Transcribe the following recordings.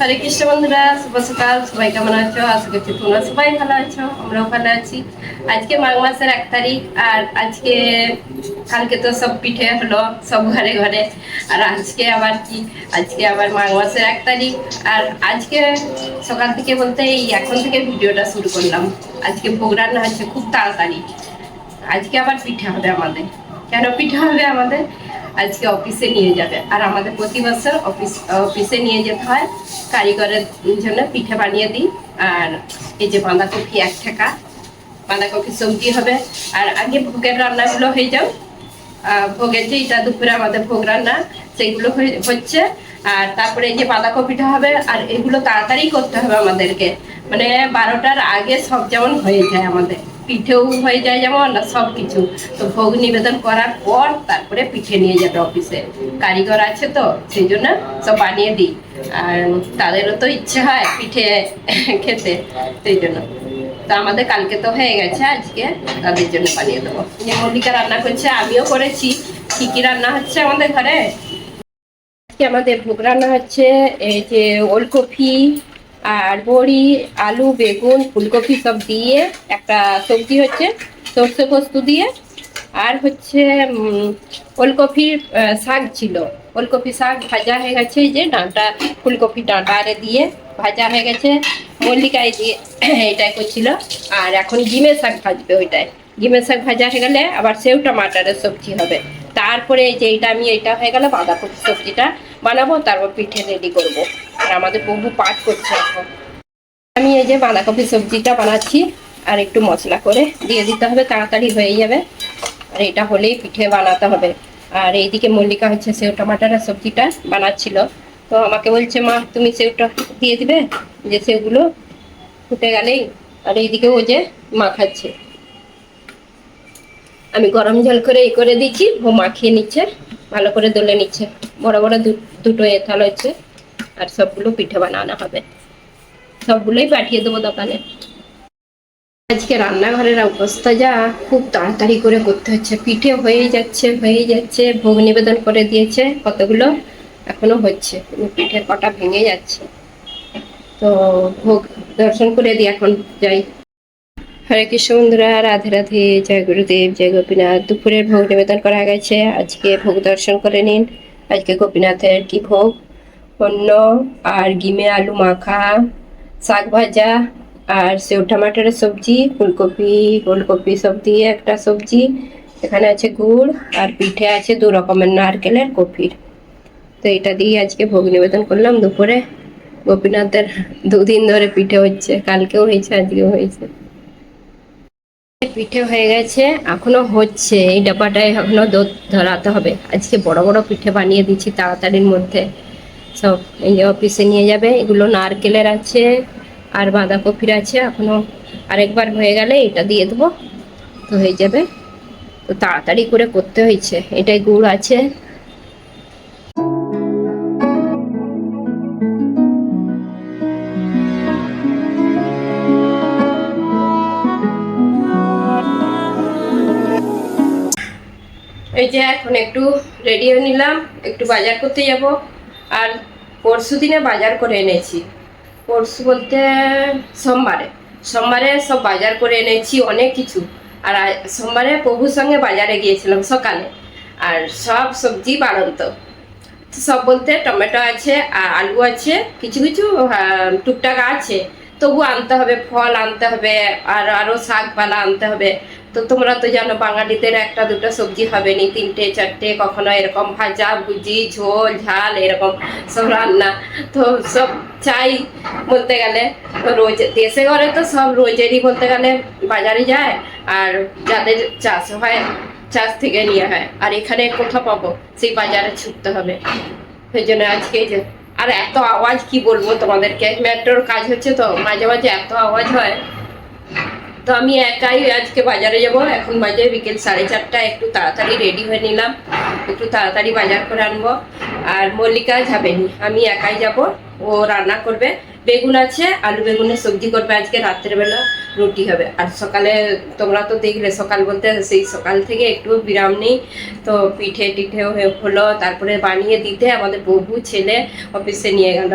হরে কৃষ্ণ বন্ধুরা, শুভ সকাল। সবাই কেমন আছো? আশা করছি তোমরা সবাই ভালো আছো, আমরাও ভালো আছি। আজকে মাঘ মাসের এক তারিখ, আর আজকে কালকে তো সব পিঠে হলো, সব ঘরে ঘরে। আর আজকে আবার কি? আজকে আবার মাঘ মাসের এক তারিখ। আর আজকে সকাল থেকে বলতে এই এখন থেকে ভিডিওটা শুরু করলাম। আজকে ভোগ রান্না হচ্ছে খুব তাড়াতাড়ি। আজকে আবার পিঠে হবে আমাদের। কেন পিঠে হবে আমাদের? আজকে অফিসে নিয়ে যাবে। আর আমাদের প্রতি বছর অফিস, অফিসে নিয়ে যেতে হয়। কারিগরের জন্য পিঠে বানিয়ে দিই। আর এই যে বাঁধাকপি এক টাকা বাঁধাকপি সবজি হবে। আর আগে ভোগের রান্নাগুলো হয়ে যাও। ভোগের যে এটা দুপুরে আমাদের ভোগ রান্না হয়ে- হচ্ছে। আর তারপরে এই যে বাঁধাকপিটা হবে, আর এগুলো তাড়াতাড়ি করতে হবে আমাদেরকে। মানে বারোটার আগে সব যেমন হয়ে যায় আমাদের। পিঠেও হয়ে যায় যেমন সব কিছু। তো ভোগ নিবেদন করার পর তারপরে পিঠে নিয়ে যাবে অফিসে। কারিগর আছে তো, সেই জন্য সব বানিয়ে দিই। আর তাদেরও তো ইচ্ছে হয় পিঠে খেতে, সেই জন্য। তো আমাদের কালকে তো হয়ে গেছে আজকে, তাদের জন্য বানিয়ে দেবো। মল্লিকা রান্না করছে, আমিও করেছি। কি কি রান্না হচ্ছে আমাদের ঘরে? আজকে আমাদের ভোগ রান্না হচ্ছে, এই যে ওলকপি আর বড়ি, আলু, বেগুন, ফুলকপি সব দিয়ে একটা সবজি হচ্ছে, সর্ষে পোস্ত দিয়ে। আর হচ্ছে ওলকপির শাক ছিল। ওলকপি শাক ভাজা হয়ে গেছে যে ডাঁটা, ফুলকপি ডাঁটা আরে দিয়ে ভাজা হয়ে গেছে। মল্লিকায় দিয়ে এটাই করছিল। আর এখন ডিমের শাক ভাজবে ওইটাই। ডিমের শাক ভাজা হয়ে গেলে আবার সেও টমাটারের সবজি হবে। তারপরে যে এইটা আমি, এইটা হয়ে গেলে বাঁধাকপি সবজিটা। বানাবো, তারপর পিঠে রেডি করব। আর আমাদের প্রভু পাঠ করছে এখন। আমি এই যে বাঁধাকপি সবজিটা বানাচ্ছি, আর একটু মশলা করে দিয়ে দিতে হবে, তাড়াতাড়ি হয়ে যাবে। আর এটা হলেই পিঠে বানাতে হবে। আর এইদিকে মল্লিকা হচ্ছে সেও টমাটারের সবজিটা বানাচ্ছিল। তো আমাকে বলছে, মা, তুমি সেওটা দিয়ে দিবে? যে সেগুলো ফুটে গেলেই। আর এইদিকে ও যে মাখাচ্ছে আমি গরম জল করে এই করে দিচ্ছি, ও মাখিয়ে নিচ্ছে, ভালো করে দলে নিচ্ছে। বড় বড় দুটো এথাল হচ্ছে। আর সবগুলো পিঠে বানানো হবে। সবগুলোই পাঠিয়ে দেবো দোকানে। আজকে রান্নাঘরের অবস্থা যা, খুব তাড়াতাড়ি করে করতে হচ্ছে। পিঠে হয়েই যাচ্ছে হয়েই যাচ্ছে, ভোগ নিবেদন করে দিয়েছে, কতগুলো এখনও হচ্ছে। পিঠের কটা ভেঙে যাচ্ছে। তো ভোগ দর্শন করে দিই এখন যাই। হরে কৃষ্ণ বন্ধুরা, রাধে রাধে, জয় গুরুদেব, জয় গোপীনাথ। দুপুরের ভোগ নিবেদন করা গেছে। আজকে ভোগ দর্শন করে নিন। আজকে গোপীনাথের কি ভোগ? অন্ন আর গিমে আলু মাখা, শাক ভাজা আর সেও টমাটোরের সবজি, ফুলকপি ফুলকপি সব দিয়ে একটা সবজি। এখানে আছে গুড় আর পিঠে আছে দু রকমের নারকেলের কফির। তো এটা দিয়ে আজকে ভোগ নিবেদন করলাম দুপুরে। গোপীনাথের দুদিন ধরে পিঠে হচ্ছে, কালকেও হয়েছে, আজকেও হয়েছে। পিঠে হয়ে গেছে, এখনও হচ্ছে, এই ডাব্বাটায় এখনও দুধ ধরাতে হবে। আজকে বড় বড় পিঠে বানিয়ে দিচ্ছি, তাড়াতাড়ির মধ্যে। সব এই যে অফিসে নিয়ে যাবে, এগুলো নারকেলের আছে আর বাঁধাকপির আছে, এখনও আরেকবার হয়ে গেলে এটা দিয়ে দেবো। তো হয়ে যাবে। তো তাড়াতাড়ি করে করতে হয়েছে, এটাই গুড় আছে। এই যে এখন একটু রেডি হয়ে নিলাম, একটু বাজার করতে যাব। আর পরশু দিনে বাজার করে এনেছি। পরশু বলতে সোমবারে। সোমবারে সব বাজার করে এনেছি অনেক কিছু। আর সোমবারে প্রভুর সঙ্গে বাজারে গিয়েছিলাম সকালে। আর সব সবজি বাড়ন্ত। সব বলতে টমেটো আছে আর আলু আছে, কিছু কিছু টুকটাক আছে। তবু আনতে হবে, ফল আনতে হবে, আর আরও শাকপালা আনতে হবে। তো তোমরা তো জানো, বাঙালিদের একটা দুটো সবজি হবে নি, তিনটে, চারটে, কখনো এরকম ভাজা, ভুজি, ঝোল, ঝাল, এরকম সব রান্না। তো সব চাই বলতে গেলে রোজ, দেশে ঘরে তো সব রোজেরই বলতে গেলে বাজারে যায়, আর যাদের চাষ হয়, চাষ থেকে নিয়ে হয়। আর এখানে কোথাও পাবো, সেই বাজারে ছুটতে হবে। সেই জন্য আজকে যে আর এত আওয়াজ কি বলব তোমাদেরকে? মেট্রোর কাজ হচ্ছে তো, মাঝে মাঝে এত আওয়াজ হয়। তো আমি একাই আজকে বাজারে যাব। এখন বাজে বিকেল সাড়ে চারটা, একটু তাড়াতাড়ি রেডি হয়ে নিলাম। একটু তাড়াতাড়ি বাজার করে আনব। আর মল্লিকা যাবেনি, আমি একাই যাব। ও রান্না করবে। বেগুন আছে, আলু বেগুনের সবজি করবে আজকে, রাত্রের বেলা রুটি হবে। আর সকালে তোমরা তো দেখলে, সকাল বলতে সেই সকাল থেকে একটু বিরাম নেই। তো পিঠে টিঠে হলো, তারপরে বানিয়ে দিতে আমাদের বহু ছেলে অফিসে নিয়ে গেল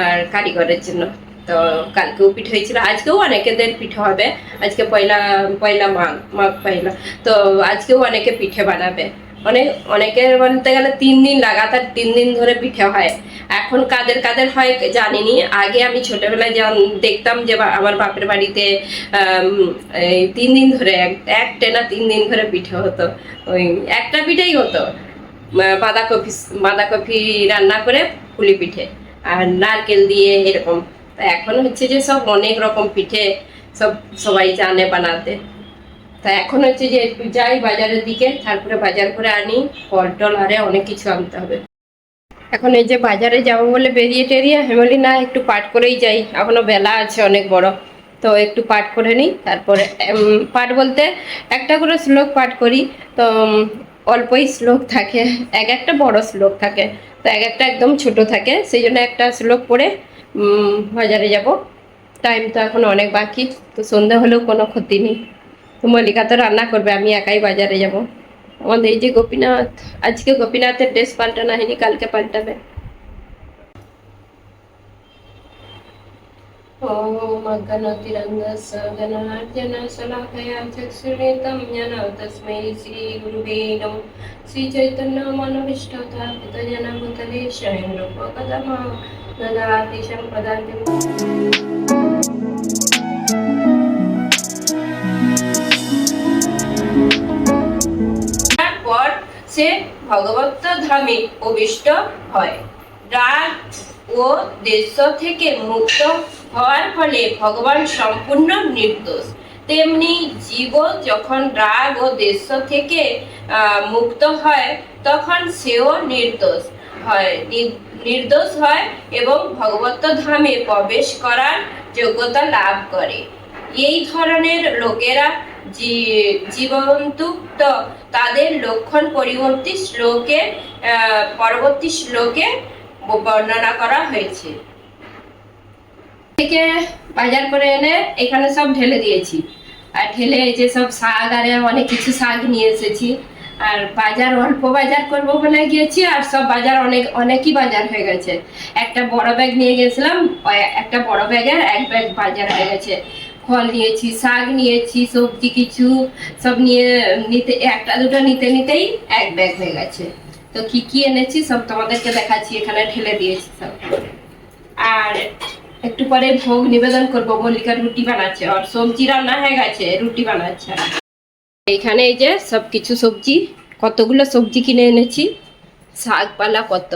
আর কারিগরের জন্য। তো কালকেও পিঠে হয়েছিল, আজকেও অনেকেদের পিঠে হবে। আজকে পয়লা পয়লা মাঘ মাঘ পয়লা। তো আজকেও অনেকে পিঠে বানাবে। অনেক অনেকের বলতে গেলে তিন দিন লাগাতার তিন দিন ধরে পিঠে হয়। এখন কাদের কাদের হয় জানিনি। আগে আমি ছোটবেলায় যেমন দেখতাম যে আমার বাপের বাড়িতে তিন দিন ধরে এক- টেনা তিন দিন ধরে পিঠে হতো। ওই একটা পিঠেই হতো। বাঁধাকপি বাঁধাকপি রান্না করে পুলি পিঠে আর নারকেল দিয়ে এরকম। এখন হচ্ছে যে সব অনেক রকম পিঠে সব সবাই জানে বানাতে। তা এখন হচ্ছে যে একটু যাই বাজারের দিকে, তারপরে বাজার করে আনি ফল টল আরে অনেক কিছু আনতে হবে। এখন এই যে বাজারে যাব বলে বেরিয়ে টেরিয়ে আমি না, একটু পাঠ করেই যাই। এখনও বেলা আছে অনেক বড়। তো একটু পাঠ করে নিই, তারপরে পাঠ বলতে একটা করে শ্লোক পাঠ করি। তো অল্পই শ্লোক থাকে, এক একটা বড় শ্লোক থাকে। তো এক একটা একদম ছোট থাকে, সেই জন্য একটা শ্লোক পড়ে বাজারে যাব। টাইম তো এখন অনেক বাকি, তো সন্ধ্যা হলেও কোনো ক্ষতি নেই। তো মল্লিকা তো রান্না করবে আমি একাই বাজারে যাব আমাদের এই যে গোপীনাথ আজকে গোপীনাথের ড্রেস পাল্টানো হয়নি কালকে পাল্টাবে ॐ अगणतिरङ्गस्य गणार्जन शलाकया चक्षुरेतं जन तस्मै श्रीगुरुवे नमः श्रीचैतन्यमनविष्टता पितजनभूतले स्वयं रूपकदमा ददाति सम्पदाति সে ভগবত ধামে প্রবিষ্ট হয়। রাগ ও দেশ থেকে মুক্ত হওয়ার ফলে ভগবান সম্পূর্ণ নির্দোষ। তেমনি জীব যখন রাগ ও দেশ থেকে মুক্ত হয়, তখন সেও নির্দোষ হয়। নির্দোষ হয় এবং ভগবত ধামে প্রবেশ করার যোগ্যতা লাভ করে। এই ধরনের লোকেরা জীবন্তুক্ত তাদের লক্ষণ পরবর্তী শ্লোকে পরবর্তী শ্লোকে বর্ণনা করা হয়েছে। থেকে বাজার করে এনে এখানে সব ঢেলে দিয়েছি। আর ঢেলে যে সব শাক, আর অনেক কিছু শাক নিয়ে এসেছি। আর বাজার, অল্প বাজার করব বলে গিয়েছি, আর সব বাজার অনেক, অনেকই বাজার হয়ে গেছে। একটা বড় ব্যাগ নিয়ে গেছিলাম একটা বড় ব্যাগের এক ব্যাগ বাজার হয়ে গেছে। ফল নিয়েছি, শাক নিয়েছি, সবজি কিছু, সব নিয়ে, নিতে, একটা দুটো নিতে নিতেই এক ব্যাগ হয়ে গেছে। তো কি কি এনেছি সব তোমাদেরকে দেখাচ্ছি, এখানে ঢেলে দিয়েছি সব। আর একটু পরে ভোগ নিবেদন করব, মল্লিকা রুটি বানাচ্ছে, আর সবজি রান্না হয়ে গেছে, রুটি বানাচ্ছে। এখানে এই যে সব কিছু সবজি, কতগুলো সবজি কিনে এনেছি শাক পালা কত?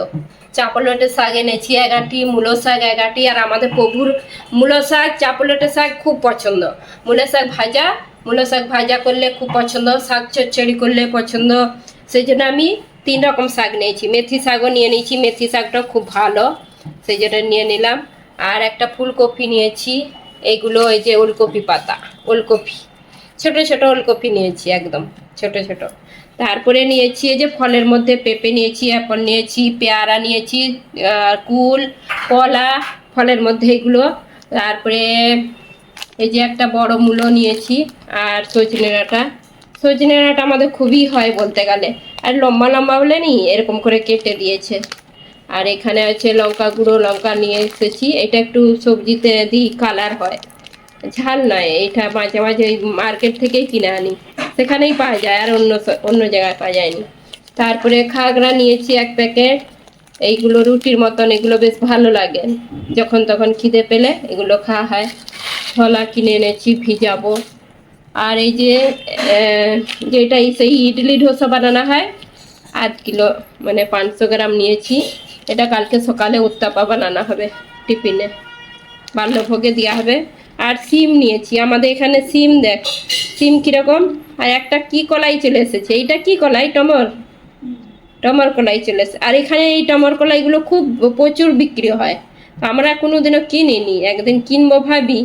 চাপলটের শাক এনেছি এগারটি মূলো শাক এগারটি আর আমাদের প্রভুর মূলো শাক। চাপলটের শাক খুব পছন্দ। মূলো শাক ভাজা, মূলো শাক ভাজা করলে খুব পছন্দ, শাক চচ্চড়ি করলে পছন্দ। সেই জন্য আমি তিন রকম শাক নিয়েছি। মেথি শাকও নিয়ে নিয়েছি, মেথি শাকটাও খুব ভালো সেই জন্য নিয়ে নিলাম। আর একটা ফুলকপি নিয়েছি এইগুলো এই যে ওলকপি পাতা, ওলকপি। ছোট ছোট ওলকপি নিয়েছি একদম, ছোট ছোট। তারপরে নিয়েছি এই যে ফলের মধ্যে পেঁপে নিয়েছি, অ্যাপল নিয়েছি, পেয়ারা নিয়েছি কুল, কলা, ফলের মধ্যে এগুলো। তারপরে এই যে একটা বড় মূলো নিয়েছি আর সজনে ডাঁটা। সজনে ডাঁটা আমাদের খুবই হয় বলতে গেলে। আর লম্বা লম্বা বলে নি এরকম করে কেটে দিয়েছে। আর এখানে আছে লঙ্কা গুঁড়ো, লঙ্কা নিয়ে এসেছি। এটা একটু সবজিতে দিই কালার হয়। ঝাল নয়, এটা মাঝে মাঝে ওই মার্কেট থেকেই কিনে আনি। সেখানেই পাওয়া যায়, আর অন্য অন্য জায়গায় পাওয়া যায়নি। তারপরে খাগড়া নিয়েছি এক প্যাকেট এইগুলো রুটির মতন, এগুলো বেশ ভালো লাগে। যখন তখন খিদে পেলে এগুলো খাওয়া হয়। ছোলা কিনে এনেছি, ভিজাবো। আর এই যে যেটা এই সেই ইডলি ডোসা বানানো হয়, আধ কিলো মানে পাঁচশো গ্রাম নিয়েছি। এটা কালকে সকালে উত্তাপা বানানো হবে টিফিনে। বাল্যভোগে দেওয়া হবে। আর সিম নিয়েছি। আমাদের এখানে সিম দেখ, সিম কীরকম? আর একটা কি কলাই চলে এসেছে? এইটা কি কলাই? টমর? টমর কলাই চলে এসেছে। আর এখানে এই টমর কলাইগুলো খুব প্রচুর বিক্রি হয়। আমরা কোনোদিনও কিনিনি। একদিন কিনবো ভাবি,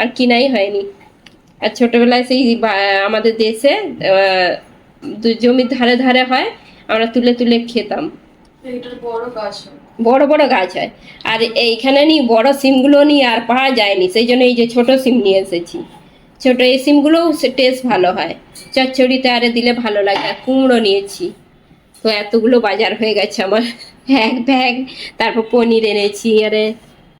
আর কিনাই হয়নি। আর ছোটোবেলায় সেই আমাদের দেশে জমির ধারে ধারে হয়, আমরা তুলে তুলে খেতাম। বড় গাছ। বড় বড় গাছ হয়। আর এইখানে নি বড় সিমগুলো নি আর পাওয়া যায়নি। সেই জন্য এই যে ছোট সিম নিয়ে এসেছি। ছোট এই সিমগুলোও টেস্ট ভালো হয়। চচ্চড়িতে আরে দিলে ভালো লাগে। আর কুমড়ো নিয়েছি। তো এতগুলো বাজার হয়ে গেছে আমার। এক ব্যাগ তারপর পনির এনেছি। আরে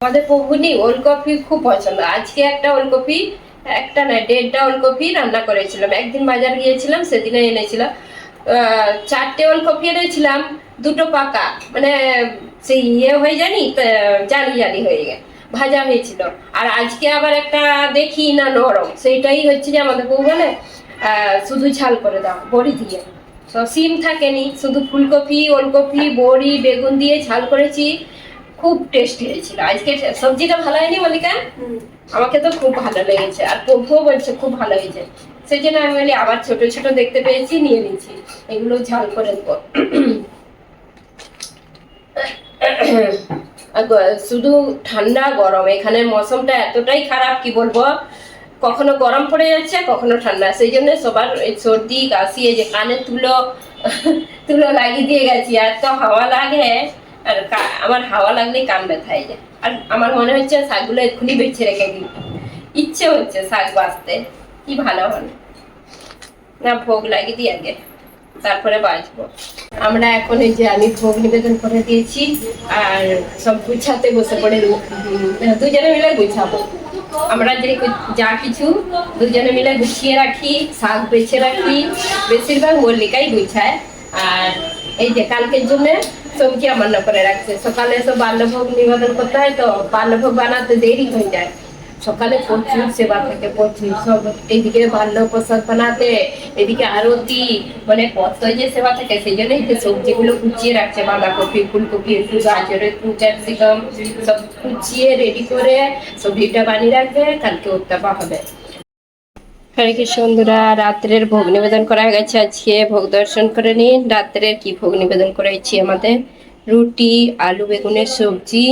আমাদের পগুনি ওলকপি খুব পছন্দ। আজকে একটা ওলকপি, একটা না দেড়টা ওলকপি রান্না করেছিলাম। একদিন বাজার গিয়েছিলাম সেদিনে এনেছিলাম। চারটে ওলকপি এনেছিলাম দুটো পাকা। মানে সেই ইয়ে হয়ে জানি জালি জালি হয়ে গে ভাজা হয়েছিল। আর আজকে আবার একটা দেখি না নরম। সেইটাই হচ্ছে যে আমাদের বউ বলে শুধু ঝাল করে দাও বড়ি দিয়ে। তো সিম থাকেনি শুধু ফুলকপি ওলকপি বড়ি বেগুন দিয়ে ঝাল করেছি। খুব টেস্টি হয়েছিল। আজকে সবজিটা ভালো হয়নি মল্লিকা আমাকে তো খুব ভালো লেগেছে। আর প্রভুও বলছে খুব ভালো হয়েছে। সেই জন্য আমি বলি, আবার ছোট ছোট দেখতে পেয়েছি, নিয়ে নিয়েছি। এগুলো ঝাল করে শুধু ঠান্ডা, গরম। এখানের মৌসুমটা এতটাই খারাপ, কি বলব? কখনো গরম পড়ে যাচ্ছে, কখনো ঠান্ডা। সেই জন্য সবার সর্দি, কাশি যে কানে তুলো তুলো লাগিয়ে দিয়ে গেছি। আর তো হাওয়া লাগে, আর আমার হাওয়া লাগলেই কান ব্যথা হয়ে যায়। আর আমার মনে হচ্ছে শাকগুলো এক্ষুনি বেছে রেখে দিই। ইচ্ছে হচ্ছে শাক বাঁচতে। কি ভালো? হলো না, ভোগ লাগিয়ে দিই আগে। তারপরে বাঁচবো। আমরা এখন এই যে আমি ভোগ নিবেদন করে দিয়েছি, আর সব গুছাতে বসে পড়ে দুজনে মিলে গুছাবো। আমরা যে যা কিছু, দুজনে মিলে গুছিয়ে রাখি, শাক বেছে রাখি, বেশিরভাগ মল্লিকাই গুছায়। আর এই যে কালকের জন্য সবজি আমার না করে রাখছে। সকালে সব বাল্যভোগ নিবেদন করতে হয়, তো বাল্যভোগ বানাতে দেরি হয়ে যায়। সকালে প্রচুর সেবা থাকে, প্রচুর সব। এইদিকে বাল্য প্রসাদ বানাতে এদিকে আরতি মানে কত যে সেবা থাকে, সেই জন্যই সবজিগুলো কুচিয়ে রাখছে, বাঁধাকপি, ফুলকপি, একটু গাজর, একটু ক্যাপসিকাম, সব কুচিয়ে রেডি করে সবজিটা বানিয়ে রাখবে, কালকে উত্তাপা হবে। হরে কৃষ্ণ বন্ধুরা, রাত্রের ভোগ নিবেদন করা গেছে আজকে। ভোগ দর্শন করে নিন, রাত্রের কি ভোগ নিবেদন করেছি আমাদের? রুটি, আলু, বেগুনের সবজি,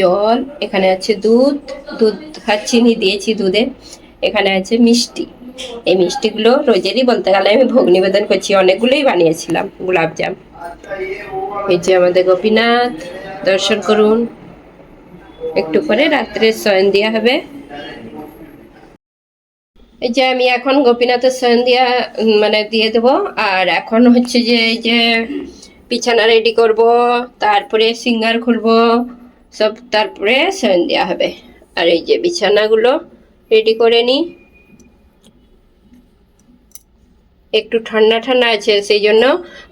জল, এখানে আছে দুধ দুধ আর চিনি দিয়েছি দুধে। এখানে আছে মিষ্টি। এই মিষ্টিগুলো রোজেরই বলতে গেলে আমি ভোগ নিবেদন করছি। অনেকগুলোই বানিয়েছিলাম গোলাপজাম এই যে আমাদের গোপীনাথ, দর্শন করুন। একটু করে রাত্রে শয়ন দেওয়া হবে। এই যে আমি এখন গোপীনাথের শয়ন দিয়া মানে দিয়ে দেবো। আর এখন হচ্ছে যে, এই যে বিছানা রেডি করব, তারপরে সিঙ্গার খুলবো, সব তারপরে শয়ন দেওয়া হবে। আর এই যে বিছানাগুলো রেডি করে নিই একটু ঠান্ডা ঠান্ডা আছে, সেই জন্য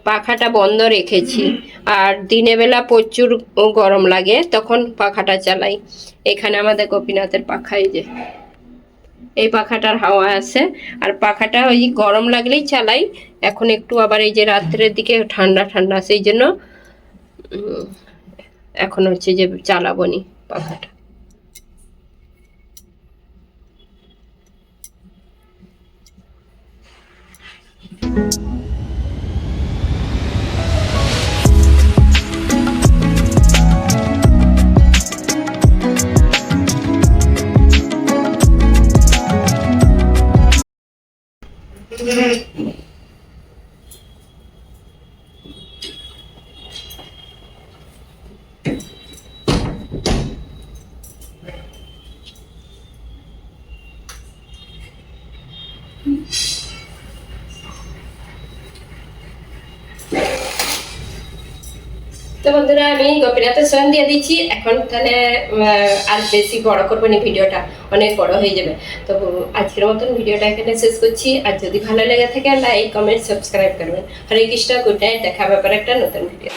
পাখাটা বন্ধ রেখেছি। আর দিনে বেলা প্রচুর গরম লাগে, তখন পাখাটা চালাই। এখানে আমাদের গোপীনাথের পাখা এই যে। এই পাখাটার হাওয়া আছে। আর পাখাটা ওই গরম লাগলেই চালাই, এখন একটু আবার এই যে রাত্রের দিকে ঠান্ডা ঠান্ডা, সেই জন্য এখন হচ্ছে যে চালাবো নি পাখাটা। তো বন্ধুরা, আমি গোপীনাথের স্বয়ং দিয়ে দিচ্ছি। এখন তাহলে আর বেশি বড় করব না ভিডিওটা, অনেক বড় হয়ে যাবে। তো আজকের মতন ভিডিওটা এখানে শেষ করছি। আর যদি ভালো লেগে থাকে লাইক কমেন্ট সাবস্ক্রাইব করবেন। হরে কৃষ্ণ গুড নাইট দেখা ব্যাপারে একটা নতুন ভিডিও